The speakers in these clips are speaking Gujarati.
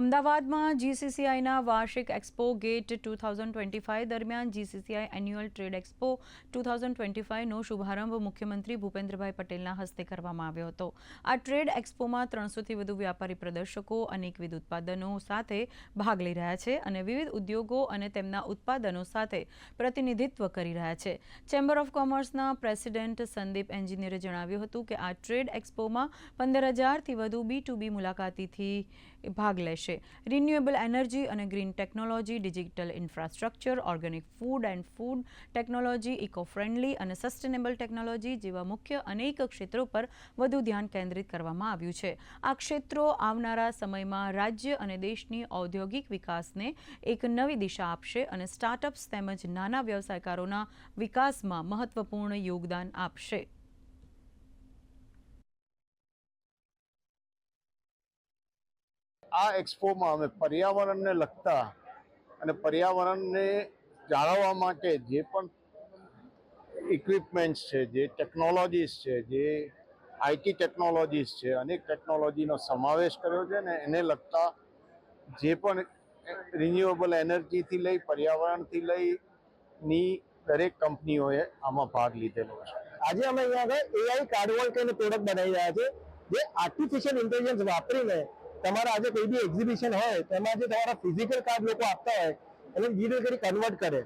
અમદાવાદમાં જીસીસીઆઈના વાર્ષિક expo get two thousand twenty five દરમિયાન GCCI annual trade expo two thousand twenty ફાઇવનો શુભારંભ મુખ્યમંત્રી ભૂપેન્દ્રભાઈ પટેલના હસ્તે કરવામાં આવ્યો હતો. આ ટ્રેડ એક્સપોમાં ત્રણસોથી વધુ વ્યાપારી પ્રદર્શકો અનેકવિધ ઉત્પાદનો સાથે ભાગ લઈ રહ્યા છે અને વિવિધ ઉદ્યોગો અને તેમના ઉત્પાદનો સાથે પ્રતિનિધિત્વ કરી રહ્યા છે. ચેમ્બર ઓફ કોમર્સના પ્રેસિડેન્ટ સંદીપ એન્જિનિયરે જણાવ્યું હતું કે આ ટ્રેડ એક્સપોમાં પંદર હજારથી વધુ બી ટુ બી મુલાકાતીથી ભાગ લેશે. રિન્યુએબલ એનર્જી અને green technology digital infrastructure organic food and food technology eco friendly અને સસ્ટેનેબલ ટેકનોલોજી જેવા મુખ્ય અનેક ક્ષેત્રો પર વધુ ધ્યાન કેન્દ્રિત કરવામાં આવ્યું છે. આ ક્ષેત્રો આવનારા સમયમાં રાજ્ય અને દેશની ઔદ્યોગિક વિકાસને એક નવી દિશા આપશે અને સ્ટાર્ટઅપ્સ તેમજ નાના વ્યવસાયકારોના વિકાસમાં મહત્વપૂર્ણ યોગદાન આપશે. આ એક્સપોમાં અમે પર્યાવરણને લગતા અને પર્યાવરણને જાળવવા માટે જે પણ ઇક્વિપમેન્ટ્સ છે, જે ટેકનોલોજીસ છે, જે આઈટી ટેકનોલોજીસ છે, અનેક ટેકનોલોજીનો સમાવેશ કર્યો છે ને એને લગતા જે પણ રિન્યુએબલ એનર્જીથી લઈ, પર્યાવરણથી લઈ ની દરેક કંપનીઓએ આમાં ભાગ લીધેલો છે. આજે અમે અહીંયા આગળ એઆઈ કાર્ડવોલ કરીને પ્રોડક્ટ બનાવી રહ્યા છે જે આર્ટિફિશિયલ ઇન્ટેલિજન્સ વાપરીને તમારા આજે કોઈ બી એક્ઝિબિશન હોય તેમાં જે તમારા ફિઝિકલ કાર્ડ લોકો આપતા હોય એને ડિજિટલ કરી કન્વર્ટ કરે.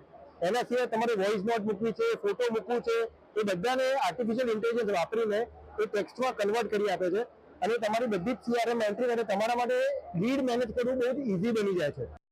એના સિવાય તમારે વોઇસ નોટ મૂકવી છે ફોટો મૂકવું છે, એ બધાને આર્ટિફિશિયલ ઇન્ટેલિજન્સ વાપરીને એ ટેક્સ્ટમાં કન્વર્ટ કરી આપે છે. અને તમારી બધી જ સીઆરએમ એન્ટ્રી અને તમારા માટે લીડ મેનેજ કરવું બહુ ઇઝી બની જાય છે.